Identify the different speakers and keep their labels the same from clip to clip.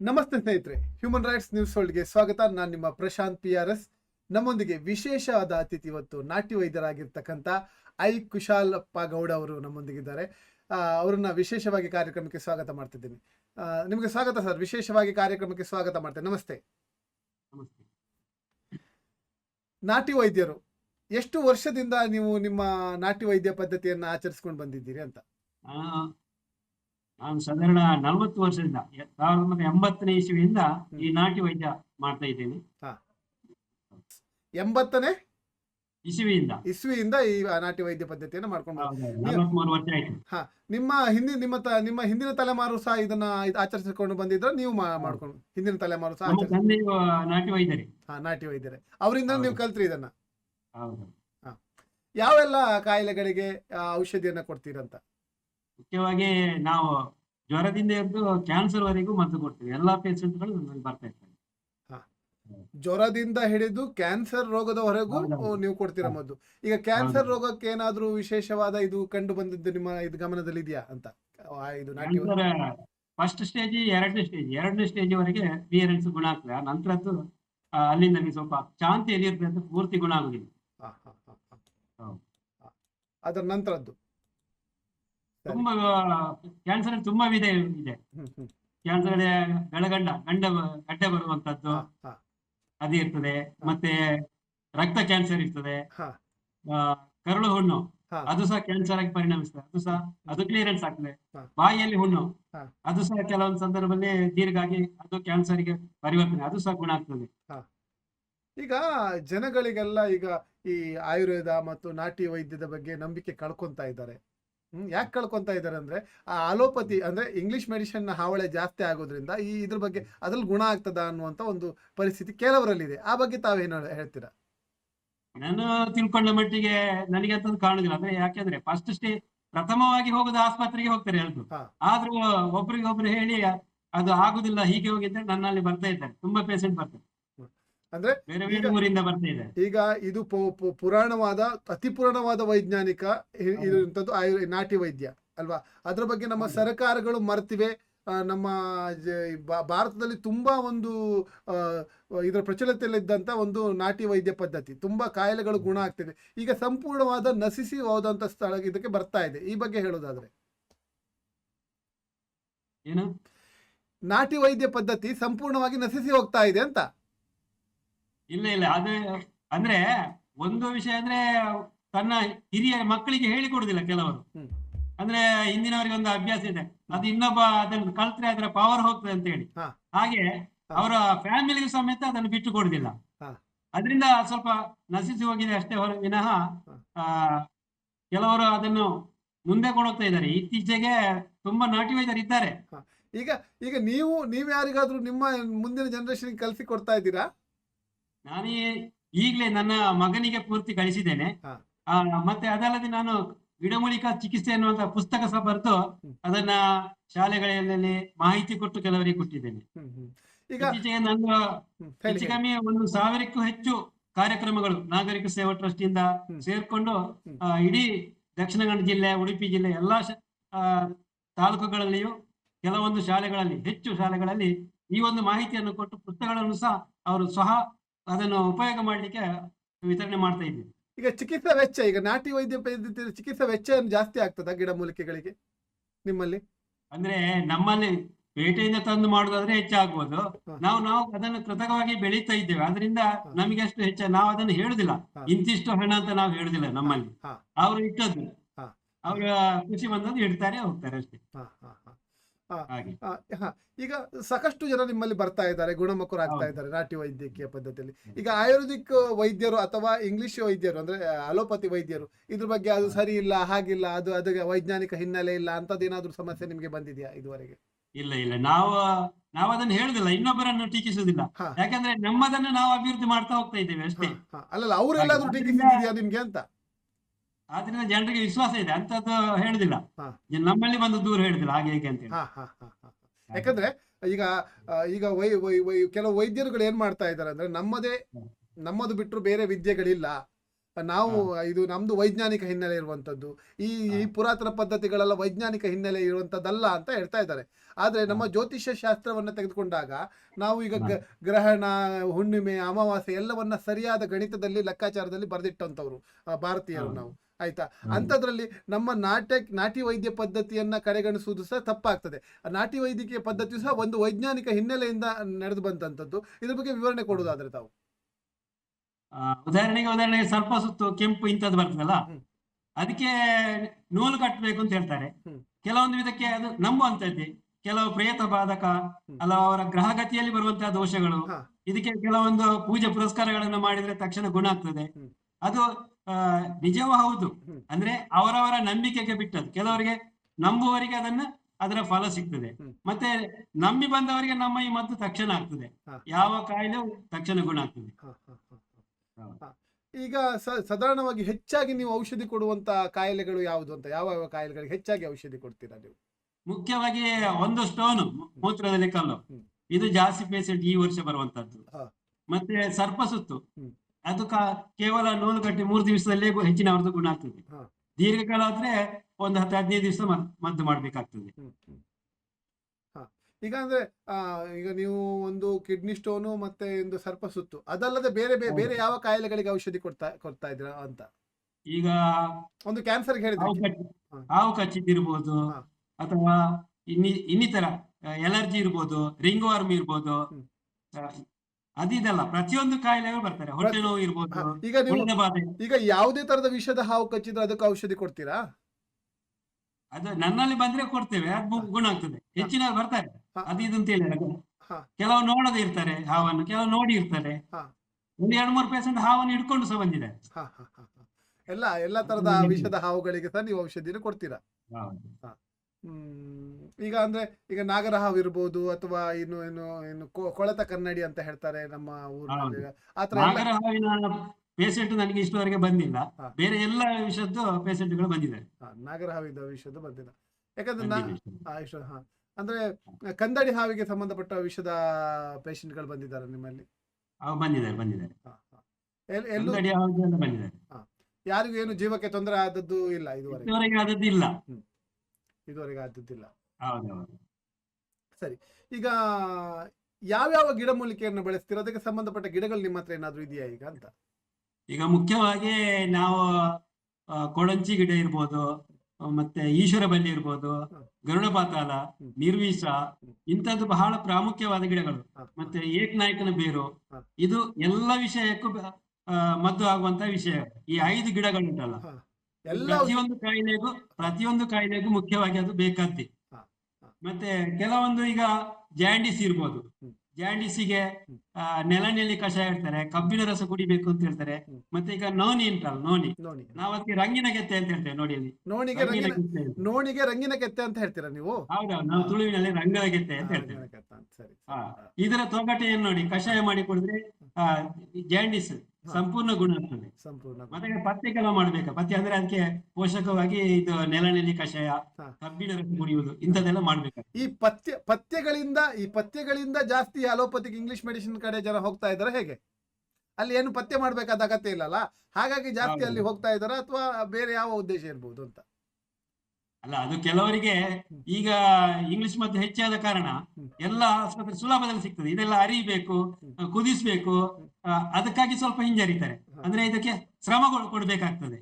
Speaker 1: ನಮಸ್ತೆ ಸ್ನೇಹಿತರೆ human rights news ವರ್ಲ್ಡ್ಗೆ ಸ್ವಾಗತ. ನಾನು ನಿಮ್ಮ ಪ್ರಶಾಂತ್ ಪಿ ಆರ್ ಎಸ್ ನಮ್ಮೊಂದಿಗೆ ವಿಶೇಷವಾದ ಅತಿಥಿ ಇವತ್ತು ನಾಟಿ ವೈದ್ಯರಾಗಿರ್ತಕ್ಕಂಥ ಐ ಕುಶಾಲಪ್ಪ ಗೌಡ ಅವರು ನಮ್ಮೊಂದಿಗಿದ್ದಾರೆ. ಅವರನ್ನ ವಿಶೇಷವಾಗಿ ಕಾರ್ಯಕ್ರಮಕ್ಕೆ ಸ್ವಾಗತ ಮಾಡ್ತಿದ್ದೀನಿ. ನಿಮಗೆ ಸ್ವಾಗತ ಸರ್. ವಿಶೇಷವಾಗಿ ಕಾರ್ಯಕ್ರಮಕ್ಕೆ ಸ್ವಾಗತ ಮಾಡ್ತೇನೆ. ನಮಸ್ತೆ.
Speaker 2: ನಮಸ್ತೆ.
Speaker 1: ನಾಟಿ ವೈದ್ಯರು ಎಷ್ಟು ವರ್ಷದಿಂದ ನೀವು ನಿಮ್ಮ ನಾಟಿ ವೈದ್ಯ ಪದ್ಧತಿಯನ್ನು ಆಚರಿಸ್ಕೊಂಡು ಬಂದಿದ್ದೀರಿ ಅಂತ?
Speaker 2: ನಾನು ಸಾಧಾರಣ ನಲ್ವತ್ತು ವರ್ಷದಿಂದ ಸಾವಿರದ ಒಂಬೈನೂರ ಎಂಬತ್ತನೇ ಇಸ್ವಿಯಿಂದ ಈ ನಾಟಿ ವೈದ್ಯ ಮಾಡ್ತಾ ಇದ್ದೇನೆ.
Speaker 1: ಎಂಬತ್ತನೇ
Speaker 2: ಇಸುವಿಯಿಂದ.
Speaker 1: ಇಸ್ವಿಯಿಂದ ಈ ನಾಟಿ ವೈದ್ಯ ಪದ್ಧತಿಯನ್ನು ಮಾಡ್ಕೊಂಡು.
Speaker 2: ವರ್ಷ ಆಯ್ತು.
Speaker 1: ನಿಮ್ಮ ಹಿಂದಿನ ನಿಮ್ಮ ನಿಮ್ಮ ಹಿಂದಿನ ತಲೆಮಾರು ಸಹ ಇದನ್ನ ಇದ್ ಆಚರಿಸಿಕೊಂಡು ಬಂದಿದ್ರೆ ನೀವು ಮಾಡ್ಕೊಂಡು ಹಿಂದಿನ ತಲೆಮಾರು ಸಹ
Speaker 2: ನಾಟಿ ವೈದ್ಯರೇ.
Speaker 1: ಹಾ ನಾಟಿ ವೈದ್ಯರೇ. ಅವರಿಂದ ನೀವು. ಕಲ್ತ್ರಿ ಇದನ್ನ. ಯಾವೆಲ್ಲ ಕಾಯಿಲೆಗಳಿಗೆ ಔಷಧಿಯನ್ನ ಕೊಡ್ತೀರಂತ?
Speaker 2: ಮುಖ್ಯವಾಗಿ ನಾವು ಜ್ವರದಿಂದ ಹಿಡಿದು ಕ್ಯಾನ್ಸರ್ ವರೆಗೂ ಮದ್ದು ಕೊಡ್ತೀವಿ. ಎಲ್ಲಾ ಪೇಷಂಟ್ಗಳು ನಮ್ಮಲ್ಲಿ ಬರ್ತಾ ಇರ್ತಾರೆ.
Speaker 1: ಜ್ವರದಿಂದ ಹಿಡಿದು ಕ್ಯಾನ್ಸರ್ ರೋಗದವರೆಗೂ. ನೀವು ಕೊಡ್ತೀರಾ ಮದ್ದು. ಈಗ ಕ್ಯಾನ್ಸರ್ ರೋಗಕ್ಕೆ ಏನಾದ್ರೂ ವಿಶೇಷವಾದ ಇದು ಕಂಡು ಬಂದಿದ್ದು ನಿಮ್ಮ ಇದು ಗಮನದಲ್ಲಿ ಇದೆಯಾ ಅಂತ ಇದು
Speaker 2: ಫಸ್ಟ್ ಸ್ಟೇಜ್ ಎರಡನೇ ಸ್ಟೇಜ್ ಎರಡನೇ ಸ್ಟೇಜ್ ವರೆಗೆ ಕ್ಲಿಯರೆನ್ಸ್ ಗುಣ ಆಗ್ತದೆ. ಆ ನಂತರದ್ದು ಅಲ್ಲಿ ಅಲ್ಲಿಂದ ಸ್ವಲ್ಪ ಶಾಂತಿ ಎಲ್ಲಿರ್ತದೆ ಅಂತ ಪೂರ್ತಿ ಗುಣ ಆಗುದಿಲ್ಲ.
Speaker 1: ಅದರ ನಂತರದ್ದು.
Speaker 2: ತುಂಬಾ ಕ್ಯಾನ್ಸರ್ ತುಂಬಾ ವಿಧ ಇದೆ. ಕ್ಯಾನ್ಸರ್ ಬೆಳಗಂಡ ಗಂಡ ಗಡ್ಡೆ ಬರುವಂತದ್ದು ಅದು ಇರ್ತದೆ. ಮತ್ತೆ ರಕ್ತ ಕ್ಯಾನ್ಸರ್ ಇರ್ತದೆ. ಕರುಳು ಹುಣ್ಣು. ಅದು ಸಹ ಕ್ಯಾನ್ಸರ್ ಆಗಿ ಪರಿಣಮಿಸ್ತದೆ. ಅದು ಸಹ ಅದು ಕ್ಲಿಯರೆನ್ಸ್ ಆಗ್ತದೆ. ಬಾಯಿಯಲ್ಲಿ ಹುಣ್ಣು. ಅದು ಸಹ ಕೆಲವೊಂದು ಸಂದರ್ಭದಲ್ಲಿ ದೀರ್ಘ ಆಗಿ ಅದು ಕ್ಯಾನ್ಸರ್ಗೆ ಪರಿವರ್ತನೆ ಅದು ಸಹ ಗುಣ ಆಗ್ತದೆ.
Speaker 1: ಈಗ ಜನಗಳಿಗೆಲ್ಲ ಈಗ ಈ ಆಯುರ್ವೇದ ಮತ್ತು ನಾಟಿ ವೈದ್ಯದ ಬಗ್ಗೆ ನಂಬಿಕೆ ಕಳ್ಕೊಂತ ಇದ್ದಾರೆ. ಯಾಕೆ ಕಳ್ಕೊಂತಾ ಇದ್ದಾರೆ ಅಂದ್ರೆ ಆ ಅಲೋಪತಿ ಅಂದ್ರೆ ಇಂಗ್ಲಿಷ್ ಮೆಡಿಸಿನ್ ಹಾವಳಿ ಜಾಸ್ತಿ ಆಗೋದ್ರಿಂದ ಈ ಇದ್ರ ಬಗ್ಗೆ ಅದ್ರಲ್ಲಿ ಗುಣ ಆಗ್ತದ ಅನ್ನುವಂತ ಒಂದು ಪರಿಸ್ಥಿತಿ ಕೆಲವರಲ್ಲಿದೆ. ಆ ಬಗ್ಗೆ ತಾವೇನು ಹೇಳ್ತೀರಾ?
Speaker 2: ನಾನು ತಿಳ್ಕೊಂಡ ಮಟ್ಟಿಗೆ ನನಗೆ ಅಂತದ್ದು ಕಾಣುದಿಲ್ಲ. ಅಂದ್ರೆ ಯಾಕೆಂದ್ರೆ ಫಸ್ಟ್ ಸ್ಟೇ ಪ್ರಥಮವಾಗಿ ಹೋಗುದು ಆಸ್ಪತ್ರೆಗೆ ಹೋಗ್ತಾರೆ ಎಲ್ರು. ಆದ್ರೂ ಒಬ್ರಿಗೆ ಒಬ್ರು ಹೇಳಿ ಅದು ಆಗುದಿಲ್ಲ ಹೀಗೆ ಹೋಗಿದ್ರೆ ನನ್ನಲ್ಲಿ ಬರ್ತಾ ಇದ್ದಾರೆ. ತುಂಬಾ ಪೇಷಂಟ್ ಬರ್ತಾರೆ.
Speaker 1: ಅಂದ್ರೆ ಈಗ- ಇದು. ಪುರಾಣವಾದ ಅತಿ ಪುರಾಣವಾದ ವೈಜ್ಞಾನಿಕ ಇರುವಂತದ್ದು ಆಯು ನಾಟಿ ವೈದ್ಯ ಅಲ್ವಾ? ಅದ್ರ ಬಗ್ಗೆ ನಮ್ಮ. ಸರ್ಕಾರಗಳು ಮರ್ತಿವೆ. ನಮ್ಮ ಭಾರತದಲ್ಲಿ ತುಂಬಾ ಒಂದು ಇದರ ಪ್ರಚಲಿತದಲ್ಲಿದ್ದಂತ ಒಂದು ನಾಟಿ ವೈದ್ಯ ಪದ್ಧತಿ. ತುಂಬಾ ಕಾಯಿಲೆಗಳು ಗುಣ ಆಗ್ತಿದೆ. ಈಗ ಸಂಪೂರ್ಣವಾದ ನಸಿಸಿ ಹೋದಂತ ಸ್ಥಳ ಇದಕ್ಕೆ ಬರ್ತಾ ಇದೆ. ಈ ಬಗ್ಗೆ ಹೇಳೋದಾದ್ರೆ. ನಾಟಿ ವೈದ್ಯ ಪದ್ಧತಿ ಸಂಪೂರ್ಣವಾಗಿ ನಸಿಸಿ ಹೋಗ್ತಾ ಇದೆ ಅಂತ.
Speaker 2: ಇಲ್ಲ ಇಲ್ಲ. ಅದು ಅಂದ್ರೆ ಒಂದು ವಿಷಯ ಅಂದ್ರೆ ತನ್ನ ಹಿರಿಯ ಮಕ್ಕಳಿಗೆ ಹೇಳಿಕೊಡುದಿಲ್ಲ ಕೆಲವರು. ಅಂದ್ರೆ ಹಿಂದಿನವರಿಗೆ ಒಂದು ಅಭ್ಯಾಸ ಇದೆ. ಅದು ಇನ್ನೊಬ್ಬ ಅದನ್ನು ಕಲ್ತ್ರೆ ಅದರ ಪವರ್ ಹೋಗ್ತದೆ ಅಂತ ಹೇಳಿ ಹಾಗೆ ಅವರ ಫ್ಯಾಮಿಲಿಗೂ ಸಮೇತ ಅದನ್ನು ಬಿಟ್ಟು ಕೊಡುದಿಲ್ಲ. ಅದರಿಂದ ಸ್ವಲ್ಪ ನಶಿಸಿ ಹೋಗಿದೆ ಅಷ್ಟೇ ಹೊರ ವಿನಃ ಆ ಕೆಲವರು ಅದನ್ನು ಮುಂದೆ ಕೊಡೋಗ್ತಾ ಇದ್ದಾರೆ. ಇತ್ತೀಚೆಗೆ ತುಂಬಾ ನಾಟಿ ವೈದ್ಯರು ಇದ್ದಾರೆ.
Speaker 1: ಈಗ ಈಗ ನೀವು ನೀವು ಯಾರಿಗಾದ್ರೂ ನಿಮ್ಮ ಮುಂದಿನ ಜನರೇಷನ್ ಕಲಿಸಿ ಕೊಡ್ತಾ ಇದ್ದೀರಾ?
Speaker 2: ನಾನು ಈಗಲೇ ನನ್ನ ಮಗನಿಗೆ ಪೂರ್ತಿ ಕಳಿಸಿದ್ದೇನೆ. ಆ, ಮತ್ತೆ ಅದಲ್ಲದೆ ನಾನು ಗಿಡಮೂಲಿಕಾ ಚಿಕಿತ್ಸೆ ಅನ್ನುವಂತ ಪುಸ್ತಕ ಸಹ ಬರೆದು. ಅದನ್ನ ಶಾಲೆಗಳಲ್ಲಿ ಮಾಹಿತಿ ಕೊಟ್ಟು ಕೆಲವರಿಗೆ ಕೊಟ್ಟಿದ್ದೇನೆ. ಇತ್ತೀಚೆಗೆ ನಂದು ಹೆಚ್ಚು ಕಮ್ಮಿ ಒಂದು ಸಾವಿರಕ್ಕೂ ಹೆಚ್ಚು ಕಾರ್ಯಕ್ರಮಗಳು ನಾಗರಿಕ ಸೇವಾ ಟ್ರಸ್ಟ್ ಇಂದ. ಸೇರ್ಕೊಂಡು ಇಡೀ ದಕ್ಷಿಣ ಕನ್ನಡ ಜಿಲ್ಲೆ ಉಡುಪಿ ಜಿಲ್ಲೆ ಎಲ್ಲಾ ತಾಲೂಕುಗಳಲ್ಲಿಯೂ ಕೆಲವೊಂದು ಶಾಲೆಗಳಲ್ಲಿ ಹೆಚ್ಚು ಶಾಲೆಗಳಲ್ಲಿ ಈ ಒಂದು ಮಾಹಿತಿಯನ್ನು ಕೊಟ್ಟು ಪುಸ್ತಕಗಳನ್ನು ಸಹ ಅವರು ಸಹ ಅದನ್ನು ಉಪಯೋಗ ಮಾಡಲಿಕ್ಕೆ ವಿತರಣೆ ಮಾಡ್ತಾ ಇದ್ದೀವಿ.
Speaker 1: ಈಗ ಚಿಕಿತ್ಸಾ ವೆಚ್ಚ ಈಗ ನಾಟಿ ವೈದ್ಯ ಪದ್ಧತಿ ಚಿಕಿತ್ಸಾ ವೆಚ್ಚ ಜಾಸ್ತಿ ಆಗ್ತದ ಗಿಡಮೂಲಿಕೆಗಳಿಗೆ ನಿಮ್ಮಲ್ಲಿ?
Speaker 2: ಅಂದ್ರೆ ನಮ್ಮಲ್ಲಿ ಪೇಟೆಯಿಂದ ತಂದು ಮಾಡುದಾದ್ರೆ ಹೆಚ್ಚಾಗ್ಬೋದು. ನಾವು ನಾವು ಅದನ್ನು ಕೃತಕವಾಗಿ ಬೆಳೀತಾ ಇದ್ದೇವೆ. ಅದರಿಂದ ನಮಗೆ ಅಷ್ಟು ಹೆಚ್ಚ ನಾವು ಅದನ್ನು ಹೇಳುದಿಲ್ಲ. ಇಂತಿಷ್ಟು ಹಣ ಅಂತ ನಾವು ಹೇಳುದಿಲ್ಲ ನಮ್ಮಲ್ಲಿ. ಅವರು ಇಟ್ಟದ್ದು.
Speaker 1: ಅವ್ರ
Speaker 2: ಅವರ ಖುಷಿ ಬಂದದ್ದು ಇಡ್ತಾರೆ ಹೋಗ್ತಾರೆ ಅಷ್ಟೇ.
Speaker 1: ಹಾ. ಈಗ ಸಾಕಷ್ಟು ಜನ ನಿಮ್ಮಲ್ಲಿ ಬರ್ತಾ ಇದ್ದಾರೆ ಗುಣಮುಖರಾಗ್ತಾ. ಇದ್ದಾರೆ ನಾಟಿ ವೈದ್ಯಕೀಯ ಪದ್ಧತಿಯಲ್ಲಿ. ಈಗ ಆಯುರ್ವೇದಿಕ್ ವೈದ್ಯರು ಅಥವಾ ಇಂಗ್ಲಿಷ್ ವೈದ್ಯರು ಅಂದ್ರೆ ಅಲೋಪತಿ ವೈದ್ಯರು ಇದ್ರ ಬಗ್ಗೆ ಅದು ಸರಿ ಇಲ್ಲ ಹಾಗಿಲ್ಲ ಅದು ಅದಕ್ಕೆ ವೈಜ್ಞಾನಿಕ ಹಿನ್ನೆಲೆ ಇಲ್ಲ ಅಂತದೇನಾದ್ರೂ ಸಮಸ್ಯೆ ನಿಮ್ಗೆ ಬಂದಿದೆಯಾ ಇದುವರೆಗೆ?
Speaker 2: ಇಲ್ಲ ಇಲ್ಲ. ನಾವು ನಾವು ಅದನ್ನು ಹೇಳುದಿಲ್ಲ ಇನ್ನೊಬ್ಬರನ್ನು
Speaker 1: ಟೀಕಿಸುದಿಲ್ಲ
Speaker 2: ಯಾಕಂದ್ರೆ ನಮ್ಮದನ್ನು ನಾವು ಅಭಿವೃದ್ಧಿ ಮಾಡ್ತಾ ಹೋಗ್ತಾ ಇದ್ದೇವೆ ಅಷ್ಟೇ.
Speaker 1: ಅಲ್ಲಲ್ಲ ಅವರೆಲ್ಲಾದ್ರೂ. ಟೀಕಿಸಿದ್ಯಾ ನಿಮ್ಗೆ ಅಂತ?
Speaker 2: ಆದ್ರಿಂದ ಜನರಿಗೆ ವಿಶ್ವಾಸ ಇದೆ ಅಂತದ್ದು ಹೇಳುದಿಲ್ಲ. ನಮ್ಮಲ್ಲಿ ಬಂದು ದೂರ ಹೇಳುದಿಲ್ಲ ಹಾಗೆ ಹೇಗೆ ಅಂತ ಹೇಳಿ.
Speaker 1: ಯಾಕಂದ್ರೆ ಈಗ ಈಗ ವೈ ವೈ ವೈ ಕೆಲವು ವೈದ್ಯರುಗಳು ಏನ್ ಮಾಡ್ತಾ ಇದ್ದಾರೆ ಅಂದ್ರೆ ನಮ್ಮದೇ ನಮ್ಮದು ಬಿಟ್ಟರು ಬೇರೆ ವಿದ್ಯೆಗಳಿಲ್ಲ. ನಾವು ಇದು ನಮ್ದು ವೈಜ್ಞಾನಿಕ ಹಿನ್ನೆಲೆ ಇರುವಂತದ್ದು ಈ ಈ ಪುರಾತನ ಪದ್ಧತಿಗಳೆಲ್ಲ ವೈಜ್ಞಾನಿಕ ಹಿನ್ನೆಲೆ ಇರುವಂತದ್ದಲ್ಲ ಅಂತ ಹೇಳ್ತಾ ಇದ್ದಾರೆ. ಆದ್ರೆ ನಮ್ಮ ಜ್ಯೋತಿಷ್ಯ ಶಾಸ್ತ್ರವನ್ನ ತೆಗೆದುಕೊಂಡಾಗ ನಾವು ಈಗ ಗ- ಗ್ರಹಣ ಹುಣ್ಣಿಮೆ ಅಮಾವಾಸ್ಯೆ ಎಲ್ಲವನ್ನ ಸರಿಯಾದ ಗಣಿತದಲ್ಲಿ ಲೆಕ್ಕಾಚಾರದಲ್ಲಿ ಬರೆದಿಟ್ಟಂತವ್ರು ಭಾರತೀಯರು ನಾವು. ಆಯ್ತಾ? ಅಂಥದ್ರಲ್ಲಿ ನಮ್ಮ ನಾಟ್ಯ ನಾಟಿ ವೈದ್ಯ ಪದ್ಧತಿಯನ್ನ ಕಡೆಗಣಿಸುವುದು ಸಹ ತಪ್ಪಾಗ್ತದೆ. ನಾಟಿ ವೈದ್ಯಕೀಯ ಪದ್ಧತಿಯು ಸಹ ಒಂದು ವೈಜ್ಞಾನಿಕ ಹಿನ್ನೆಲೆಯಿಂದ ನಡೆದು ಬಂದಂತದ್ದು ಇದ್ರ ಬಗ್ಗೆ ವಿವರಣೆ ಕೊಡುವುದಾದ್ರೆ ತಾವು.
Speaker 2: ಉದಾಹರಣೆಗೆ ಉದಾಹರಣೆಗೆ ಸ್ವಲ್ಪ ಸುತ್ತು ಕೆಂಪು ಇಂಥದ್ದು ಬರ್ತದಲ್ಲ? ಅದಕ್ಕೆ ನೂಲು ಕಟ್ಟಬೇಕು ಅಂತ ಹೇಳ್ತಾರೆ. ಕೆಲವೊಂದು ವಿಧಕ್ಕೆ ಅದು ನಂಬುವಂತದ್ದೇ ಕೆಲವು ಪ್ರೇತ ಬಾಧಕ. ಅಲ್ಲ ಅವರ ಗ್ರಹಗತಿಯಲ್ಲಿ ಬರುವಂತಹ ದೋಷಗಳು. ಇದಕ್ಕೆ ಕೆಲವೊಂದು ಪೂಜೆ ಪುರಸ್ಕಾರಗಳನ್ನು ಮಾಡಿದ್ರೆ ತಕ್ಷಣ ಗುಣ ಆಗ್ತದೆ. ಅದು ನಿಜವೂ ಹೌದು? ಅಂದ್ರೆ ಅವರವರ ನಂಬಿಕೆಗೆ ಬಿಟ್ಟದ್ದು. ಕೆಲವರಿಗೆ ನಂಬುವವರಿಗೆ ಅದನ್ನ ಅದರ ಫಲ ಸಿಗ್ತದೆ. ಮತ್ತೆ ನಂಬಿ ಬಂದವರಿಗೆ ನಮ್ಮ ಈ ಮದ್ದು ತಕ್ಷಣ ಆಗ್ತದೆ. ಯಾವ ಕಾಯಿಲೆ ತಕ್ಷಣ ಗುಣ ಆಗ್ತದೆ.
Speaker 1: ಈಗ ಸಾಧಾರಣವಾಗಿ ಹೆಚ್ಚಾಗಿ ನೀವು ಔಷಧಿ ಕೊಡುವಂತ ಕಾಯಿಲೆಗಳು ಯಾವುದು ಅಂತ? ಯಾವ ಯಾವ ಕಾಯಿಲೆಗಳಿಗೆ ಹೆಚ್ಚಾಗಿ ಔಷಧಿ ಕೊಡ್ತೀರಾ ನೀವು?
Speaker 2: ಮುಖ್ಯವಾಗಿ ಒಂದು ಸ್ಟೋನ್ ಮೂತ್ರದಲ್ಲಿ ಕಲ್ಲು. ಇದು ಜಾಸ್ತಿ ಪೇಸೆಂಟ್ ಈ ವರ್ಷ ಬರುವಂತದ್ದು ಮತ್ತೆ ಸರ್ಪ ಸುತ್ತು. ಅದು ಕೇವಲ ನೂಲು ಕಟ್ಟಿ ಮೂರು ದಿವಸದಲ್ಲೇ ಹೆಚ್ಚಿನ ಹೆಚ್ಚಿನವರದ್ದು ಗುಣ ಆಗ್ತದೆ. ದೀರ್ಘಕಾಲ ಆದ್ರೆ ಒಂದು ಹತ್ತು ಹದಿನೈದು ದಿವಸ ಮದ್ದು ಮಾಡ್ಬೇಕಾಗ್ತದೆ.
Speaker 1: ಈಗ ಅಂದ್ರೆ ಈಗ ನೀವು ಒಂದು ಕಿಡ್ನಿ ಸ್ಟೋನು ಮತ್ತೆ ಒಂದು ಸರ್ಪ ಸುತ್ತು ಅದಲ್ಲದೆ ಬೇರೆ ಬೇರೆ ಬೇರೆ ಯಾವ ಕಾಯಿಲೆಗಳಿಗೆ ಔಷಧಿ ಕೊಡ್ತಾ ಕೊಡ್ತಾ ಇದ್ರ ಅಂತ?
Speaker 2: ಈಗ
Speaker 1: ಒಂದು ಕ್ಯಾನ್ಸರ್ ಹೇಳಿದ್ರೆ
Speaker 2: ಹಾವು
Speaker 1: ಕಚ್ಚಿದಿರ್ಬೋದು.
Speaker 2: ಅಥವಾ ಇನ್ನಿ ಇನ್ನಿತರ ಎಲರ್ಜಿ ಇರ್ಬೋದು ರಿಂಗ್ ವಾರ್ಮ್ ಇರ್ಬೋದು ಅದಿದಲ್ಲ ಪ್ರತಿಯೊಂದು ಕಾಯಿಲೆಗಳು ಬರ್ತಾರೆ. ಹೊಟ್ಟೆ ನೋವು ಇರ್ಬೋದು
Speaker 1: ಈಗ ನೀವು
Speaker 2: ಬಾಧೆ.
Speaker 1: ಈಗ ಯಾವುದೇ ತರದ ವಿಷದ ಹಾವು ಕಚ್ಚಿದ್ರೆ ಅದಕ್ಕೆ ಔಷಧಿ ಕೊಡ್ತೀರಾ?
Speaker 2: ಅದು ನನ್ನಲ್ಲಿ ಬಂದ್ರೆ ಕೊಡ್ತೇವೆ. ಅದು ಗುಣ ಆಗ್ತದೆ. ಹೆಚ್ಚಿನ ಬರ್ತಾರೆ. ಅದು ಇದು ಅಂತ ಹೇಳಿ. ಕೆಲವು ನೋಡದೆ ಇರ್ತಾರೆ ಹಾವನ್ನು ಕೆಲವು ನೋಡಿ ಇರ್ತಾರೆ. ಒಂದು ಎರಡು ಮೂರು ಪೇಸೆಂಟ್ ಹಾವನ್ನು ಹಿಡ್ಕೊಂಡು ಸಹ
Speaker 1: ಹ. ಎಲ್ಲ ಎಲ್ಲ ತರದ ವಿಷದ ಹಾವುಗಳಿಗೆ ಸಹ ನೀವು ಔಷಧಿನ ಕೊಡ್ತೀರಾ? ಈಗ ಅಂದ್ರೆ ಈಗ ನಾಗರ ಹಾವು ಇರ್ಬೋದು ಅಥವಾ ಇನ್ನು ಏನು ಏನು ಕೊಳೆತ ಕನ್ನಡಿ ಅಂತ ಹೇಳ್ತಾರೆ ನಮ್ಮ ಊರಿನಲ್ಲಿ ಆತರ
Speaker 2: ಪೇಷಂಟ್ ನನಗೆ ಇಷ್ಟವರೆಗೆ ಬಂದಿಲ್ಲ. ಬೇರೆ ಎಲ್ಲ ವಿಷಯದ್ದು ಪೇಷಂಟ್ಗಳು ಬಂದಿದ್ದಾರೆ.
Speaker 1: ನಾಗರಹಾವಿದ ವಿಷಯದ್ದು ಬಂದಿಲ್ಲ. ಯಾಕಂದ್ರೆ ನಾ
Speaker 2: ಬಂದಿದೆ
Speaker 1: ಅಂದ್ರೆ ಕಂದಡಿ ಹಾವಿಗೆ ಸಂಬಂಧಪಟ್ಟ ವಿಷದ ಪೇಷಂಟ್ಗಳು ಬಂದಿದ್ದಾರೆ ನಿಮ್ಮಲ್ಲಿ?
Speaker 2: ಬಂದಿದ್ದಾರೆ ಬಂದಿದ್ದಾರೆ.
Speaker 1: ಎಲ್ಲೂ
Speaker 2: ಬಂದಿದ್ದಾರೆ.
Speaker 1: ಯಾರಿಗೂ ಏನು ಜೀವಕ್ಕೆ ತೊಂದರೆ ಆದದ್ದು ಇಲ್ಲ ಇದುವರೆಗೆ?
Speaker 2: ಆದದ್ದು ಇಲ್ಲ.
Speaker 1: ಇದುವರೆಗೆ ಆದದ್ದಿಲ್ಲ.
Speaker 2: ಸರಿ
Speaker 1: ಈಗ ಯಾವ್ಯಾವ ಗಿಡಮೂಲಿಕೆಯನ್ನು ಬೆಳೆಸ್ತೀರ? ಅದಕ್ಕೆ ಸಂಬಂಧಪಟ್ಟ ಗಿಡಗಳು ನಿಮ್ಮ ಹತ್ರ ಏನಾದ್ರು ಇದೆಯಾ ಈಗ ಅಂತ?
Speaker 2: ಈಗ ಮುಖ್ಯವಾಗಿ ನಾವು ಆ, ಕೊಡಂಚಿ ಗಿಡ ಇರ್ಬೋದು ಮತ್ತೆ ಈಶ್ವರ ಬಲ್ಲಿ ಇರ್ಬೋದು. ಗರುಡ ಪಾತಾಲ. ನಿರ್ವೀಸ ಇಂಥದ್ದು ಬಹಳ ಪ್ರಾಮುಖ್ಯವಾದ ಗಿಡಗಳು. ಮತ್ತೆ ಏಕನಾಯಕನ ಬೇರು ಇದು ಎಲ್ಲ ವಿಷಯಕ್ಕೂ ಮದ್ದು ಆಗುವಂತ ವಿಷಯ. ಈ ಐದು ಗಿಡಗಳುಂಟಲ್ಲ.
Speaker 1: ಎಲ್ಲ
Speaker 2: ಪ್ರತಿಯೊಂದು ಕಾಯಿಲೆಗೂ ಪ್ರತಿಯೊಂದು ಕಾಯಿಲೆಗೂ ಮುಖ್ಯವಾಗಿ ಅದು
Speaker 1: ಹ.
Speaker 2: ಮತ್ತೆ ಕೆಲವೊಂದು ಈಗ ಜಾಂಡಿಸ್ ಇರ್ಬೋದು. ಜಾಂಡಿಸಿಗೆ ನೆಲನೆಲ್ಲಿ ಕಷಾಯ ಹೇಳ್ತಾರೆ ಕಬ್ಬಿನ ರಸ ಕುಡಿಬೇಕು ಅಂತ ಹೇಳ್ತಾರೆ. ಮತ್ತೆ ಈಗ ನೋನಿ ಉಂಟಲ್ಲ ನೋನಿ ನಾವು ಅದಕ್ಕೆ ರಂಗಿನ ಗೆತ್ತೆ ಅಂತ ಹೇಳ್ತೇವೆ ನೋಡಿ ಅಲ್ಲಿ
Speaker 1: ನೋಣಿಗೆ
Speaker 2: ರಂಗಿನ
Speaker 1: ಕೆತ್ತೆ ಅಂತ ಹೇಳ್ತೀರಾ ನೀವು?
Speaker 2: ಹೌದಾ ನಾವು ತುಳುವಿನಲ್ಲಿ ರಂಗದ ಅಂತ ಹೇಳ್ತೇವೆ.
Speaker 1: ಕೆತ್ತ ಅಂತ, ಸರಿ
Speaker 2: ಹಾ.
Speaker 1: ಸರಿ.
Speaker 2: ಇದರ ತೊಗಟೆಯನ್ನು ನೋಡಿ ಕಷಾಯ ಮಾಡಿ ಕುಡಿದ್ರೆ ಜಾಂಡಿಸ್ ಸಂಪೂರ್ಣ ಗುಣ ಆಗ್ತದೆ.
Speaker 1: ಸಂಪೂರ್ಣ
Speaker 2: ಮತ್ತೆ ಪತ್ತೆ ಕೆಲವು ಮಾಡ್ಬೇಕು. ಪತ್ತೆ ಅಂದ್ರೆ ಅದಕ್ಕೆ ಪೋಷಕವಾಗಿ ಇದು ನೆಲನೆಲ್ಲಿ ಕಷಾಯ ಕಬ್ಬಿಣ ಕುಡಿಯುವುದು ಇಂಥದ್ದೆಲ್ಲ ಮಾಡ್ಬೇಕು
Speaker 1: ಈ ಪಥ್ಯ ಪಥ್ಯಗಳಿಂದ ಈ ಪಥ್ಯಗಳಿಂದ ಜಾಸ್ತಿ ಅಲೋಪತಿಕ್ ಇಂಗ್ಲಿಷ್ ಮೆಡಿಸಿನ್ ಕಡೆ ಜನ ಹೋಗ್ತಾ ಇದ್ದಾರೆ ಹೇಗೆ? ಅಲ್ಲಿ ಏನು ಪಥ್ಯ ಮಾಡ್ಬೇಕಾದ ಅಗತ್ಯ ಇಲ್ಲಲ್ಲ? ಹಾಗಾಗಿ ಜಾಸ್ತಿ ಅಲ್ಲಿ ಹೋಗ್ತಾ ಇದಾರ ಅಥವಾ ಬೇರೆ ಯಾವ ಉದ್ದೇಶ ಇರ್ಬೋದು ಅಂತ?
Speaker 2: ಅಲ್ಲ ಅದು ಕೆಲವರಿಗೆ ಈಗ ಇಂಗ್ಲಿಷ್ ಮದ್ದು ಹೆಚ್ಚಾದ ಕಾರಣ ಎಲ್ಲ ಆಸ್ಪತ್ರೆ ಸುಲಭದಲ್ಲಿ ಸಿಗ್ತದೆ. ಇದೆಲ್ಲ ಅರಿಬೇಕು ಕುದಿಸ್ಬೇಕು ಅದಕ್ಕಾಗಿ ಸ್ವಲ್ಪ ಹಿಂಜರಿತಾರೆ. ಅಂದ್ರೆ ಇದಕ್ಕೆ ಶ್ರಮ ಕೊಡ್- ಕೊಡ್ಬೇಕಾಗ್ತದೆ.